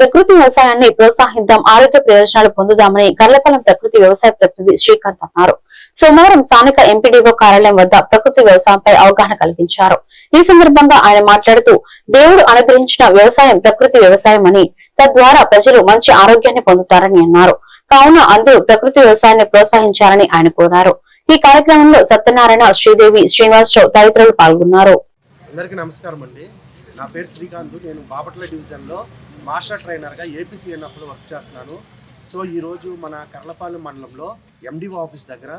ప్రకృతి వ్యవసాయాన్ని ప్రోత్సహిద్దాం ఆరోగ్య ప్రయోజనాలు పొందుదామని గర్లపాలెం ప్రకృతి వ్యవసాయ ప్రతినిధి శ్రీకాంత్ అన్నారు. సోమవారం స్థానిక ఎంపీడీఓ కార్యాలయం వద్ద ప్రకృతి వ్యవసాయంపై అవగాహన కల్పించారు. ఈ సందర్భంగా ఆయన మాట్లాడుతూ దేవుడు అనుగ్రహించిన వ్యవసాయం ప్రకృతి వ్యవసాయం అని తద్వారా ప్రజలు మంచి ఆరోగ్యాన్ని పొందుతారని అన్నారు. కావున అందరూ ప్రకృతి వ్యవసాయాన్ని ప్రోత్సహించాలని ఆయన కోరారు. ఈ కార్యక్రమంలో సత్యనారాయణ శ్రీదేవి శ్రీనివాసరావు తదితరులు పాల్గొన్నారు. అందరికీ నమస్కారం అండి నా పేరు శ్రీకాంత్. నేను బాపట్ల డివిజన్లో మాస్టర్ ట్రైనర్గా ఏపీసీఎన్ఎఫ్లో వర్క్ చేస్తున్నాను. సో ఈరోజు మన కర్లపాలెం మండలంలో ఎండిఓ ఆఫీస్ దగ్గర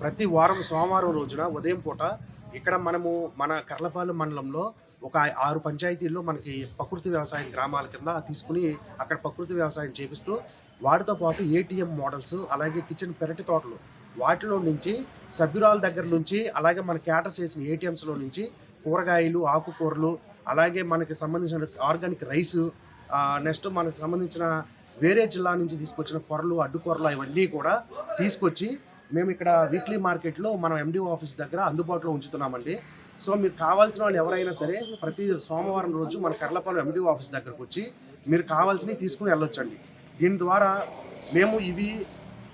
ప్రతి వారం సోమవారం రోజున ఉదయం పూట ఇక్కడ మనము మన కర్లపాలెం మండలంలో ఒక ఆరు పంచాయతీల్లో మనకి ప్రకృతి వ్యవసాయం గ్రామాల కింద తీసుకుని అక్కడ ప్రకృతి వ్యవసాయం చేపిస్తూ వాటితో పాటు ఏటీఎం మోడల్స్ అలాగే కిచెన్ పెరటి తోటలు వాటిలో నుంచి సభ్యురాల దగ్గర నుంచి అలాగే మన క్యాటర్స్ చేసిన ఏటీఎంస్లో నుంచి కూరగాయలు ఆకుకూరలు అలాగే మనకి సంబంధించిన ఆర్గానిక్ రైస్ నెక్స్ట్ మనకు సంబంధించిన వేరే జిల్లా నుంచి తీసుకొచ్చిన కొరలు అడ్డుకొరలు ఇవన్నీ కూడా తీసుకొచ్చి మేము ఇక్కడ వీక్లీ మార్కెట్లో మనం ఎండిఓ ఆఫీస్ దగ్గర అందుబాటులో ఉంచుతున్నామండి. సో మీరు కావాల్సిన వాళ్ళు ఎవరైనా సరే ప్రతి సోమవారం రోజు మన కర్లపాలెం ఎండిఓ ఆఫీస్ దగ్గరకు వచ్చి మీరు కావాల్సినవి తీసుకుని వెళ్ళొచ్చండి. దీని ద్వారా మేము ఇవి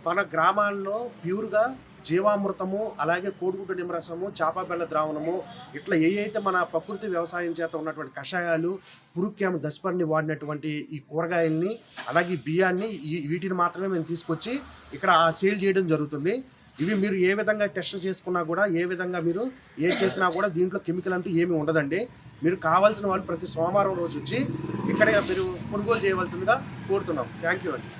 మన గ్రామాల్లో ప్యూర్గా జీవామృతము అలాగే కోడిగుడ్డు నిమ్మరసము చేప ద్రావణము ఇట్లా ఏవైతే మన ప్రకృతి వ్యవసాయం చేత ఉన్నటువంటి కషాయాలు పురుక్యామ దశపర్ని వాడినటువంటి ఈ కూరగాయల్ని అలాగే బియ్యాన్ని వీటిని మాత్రమే మేము తీసుకొచ్చి ఇక్కడ సేల్ చేయడం జరుగుతుంది. ఇవి మీరు ఏ విధంగా టెస్ట్ చేసుకున్నా కూడా ఏ విధంగా మీరు ఏ చేసినా కూడా దీంట్లో కెమికల్ అంటూ ఏమీ ఉండదండి. మీరు కావాల్సిన వాళ్ళు ప్రతి సోమవారం రోజు వచ్చి ఇక్కడ మీరు కొనుగోలు చేయవలసిందిగా కోరుతున్నాం. థ్యాంక్ యూ అండి.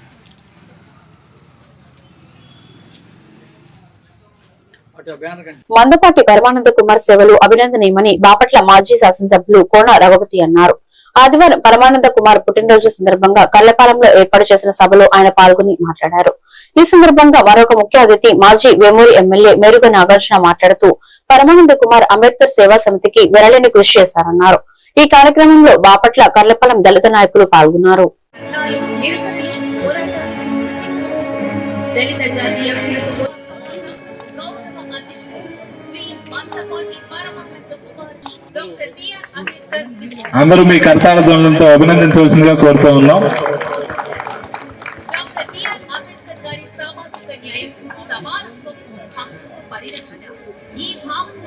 మందపాటి పరమానంద కుమార్ సేవలు అభినందనీయమని బాపట్ల మాజీ శాసనసభ్యులు కోన రఘుపతి అన్నారు. ఆదివారం పరమానంద కుమార్ పుట్టినరోజు సందర్భంగా కర్లపాలెంలో ఏర్పాటు చేసిన సభలో ఆయన పాల్గొని మాట్లాడారు. ఈ సందర్భంగా మరొక ముఖ్య అతిథి మాజీ వేమూరి ఎమ్మెల్యే మేరుగ నాగార్జున మాట్లాడుతూ పరమానంద కుమార్ అంబేద్కర్ సేవా సమితికి వెరలేని కృషి చేశారన్నారు. ఈ కార్యక్రమంలో బాపట్ల కర్లపాలెం దళిత నాయకులు పాల్గొన్నారు. దళిత జాతీయ అందరూ మీ కర్తాల ధ్వనులతో అభినందించవలసిందిగా కోరుతూ ఉన్నాం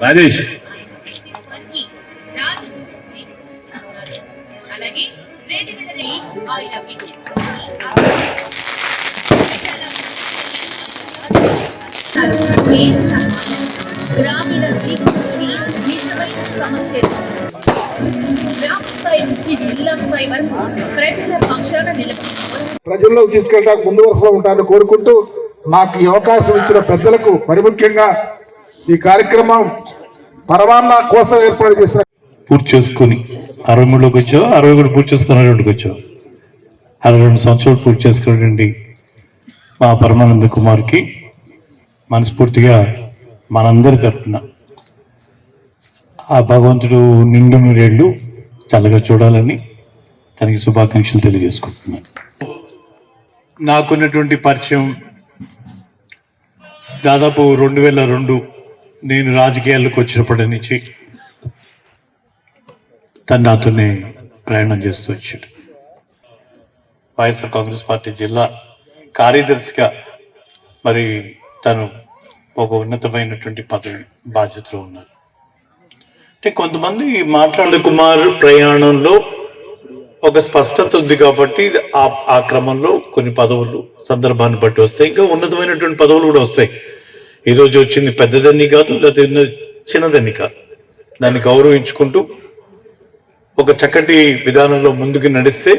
రాజేష్. అలాగే రెండు వేల ఆయన గ్రామీణ జీవితంలోని నిజమైన సమస్యలు. గ్రామ స్థాయి నుంచి జిల్లా స్థాయి వరకు ప్రజల పక్షాన నిలబడి ప్రజల్లోకి తీసుకెళ్ళడానికి ముందు వరుసలో ఉంటారని కోరుకుంటూ నాకు ఈ అవకాశం ఇచ్చిన పెద్దలకు మరి ముఖ్యంగా ఈ కార్యక్రమం పరమాన్న కోసం ఏర్పాటు చేసిన పూర్తి చేసుకుని అరవై మూడులోకి వచ్చావు? అరవై కూడా పూర్తి చేసుకుని అరవై రెండుకి వచ్చావు? అరవై రెండు సంవత్సరాలు పూర్తి చేసుకున్నటువంటి మా పరమానంద కుమార్కి మనస్ఫూర్తిగా మనందరి తరపున ఆ భగవంతుడు నిండు నూరేళ్ళు చల్లగా చూడాలని తనకి శుభాకాంక్షలు తెలియజేసుకుంటున్నాను. నాకున్నటువంటి పరిచయం దాదాపు రెండు వేల రెండు నేను రాజకీయాలకు వచ్చినప్పటి నుంచి తను నాతోనే ప్రయాణం చేస్తూ వచ్చాడు. వైఎస్ఆర్ కాంగ్రెస్ పార్టీ జిల్లా కార్యదర్శిగా మరి తను ఒక ఉన్నతమైనటువంటి పదవి బాధ్యతలో ఉన్నారు అంటే కొంతమంది మాట్లాడే కుమార్ ప్రయాణంలో ఒక స్పష్టత ఉంది కాబట్టి ఆ ఆ క్రమంలో కొన్ని పదవులు సందర్భాన్ని బట్టి వస్తాయి. ఇంకా ఉన్నతమైనటువంటి పదవులు కూడా వస్తాయి. ఈరోజు వచ్చింది పెద్దదని కాదు లేకపోతే ఉన్నది చిన్నదని కాదు. దాన్ని గౌరవించుకుంటూ ఒక చక్కటి విధానంలో ముందుకు నడిస్తే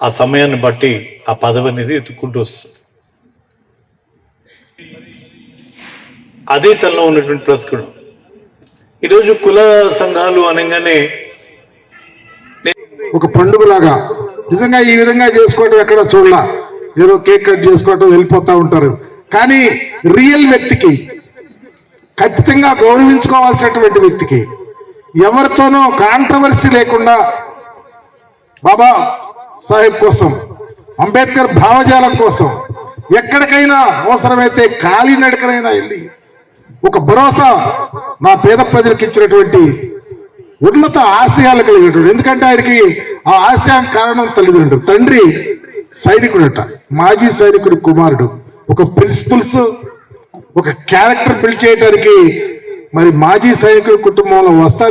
ఆ సమయాన్ని బట్టి ఆ పదవి అనేది ఎత్తుక్కుంటూ వస్తుంది. అదే తనలో ఉన్నటువంటి ప్లస్ కూడా ఈరోజు కుల సంఘాలు అనగానే ఒక పండుగలాగా. నిజంగా ఈ విధంగా చేసుకోవటం ఎక్కడ చూడలా. ఏదో కేక్ కట్ చేసుకోవటం వెళ్ళిపోతా ఉంటారు. కానీ రియల్ వ్యక్తికి ఖచ్చితంగా గౌరవించుకోవాల్సినటువంటి వ్యక్తికి ఎవరితోనూ కాంట్రవర్సీ లేకుండా బాబా సాహెబ్ కోసం అంబేద్కర్ భావజాలం కోసం ఎక్కడికైనా అవసరమైతే కాలినడకనైనా వెళ్ళి ఒక భరోసా నా పేద ప్రజలకు ఇచ్చినటువంటి ఉన్నత ఆశయాలు కలిగినటువంటి ఎందుకంటే ఆయనకి ఆ ఆశయం కారణం తల్లిదండ్రులు. తండ్రి సైనికుడట మాజీ సైనికుడు కుమారుడు. ఒక ప్రిన్సిపల్స్ ఒక క్యారెక్టర్ బిల్డ్ చేయడానికి మరి మాజీ సైనికుడి కుటుంబంలో వస్తుంది.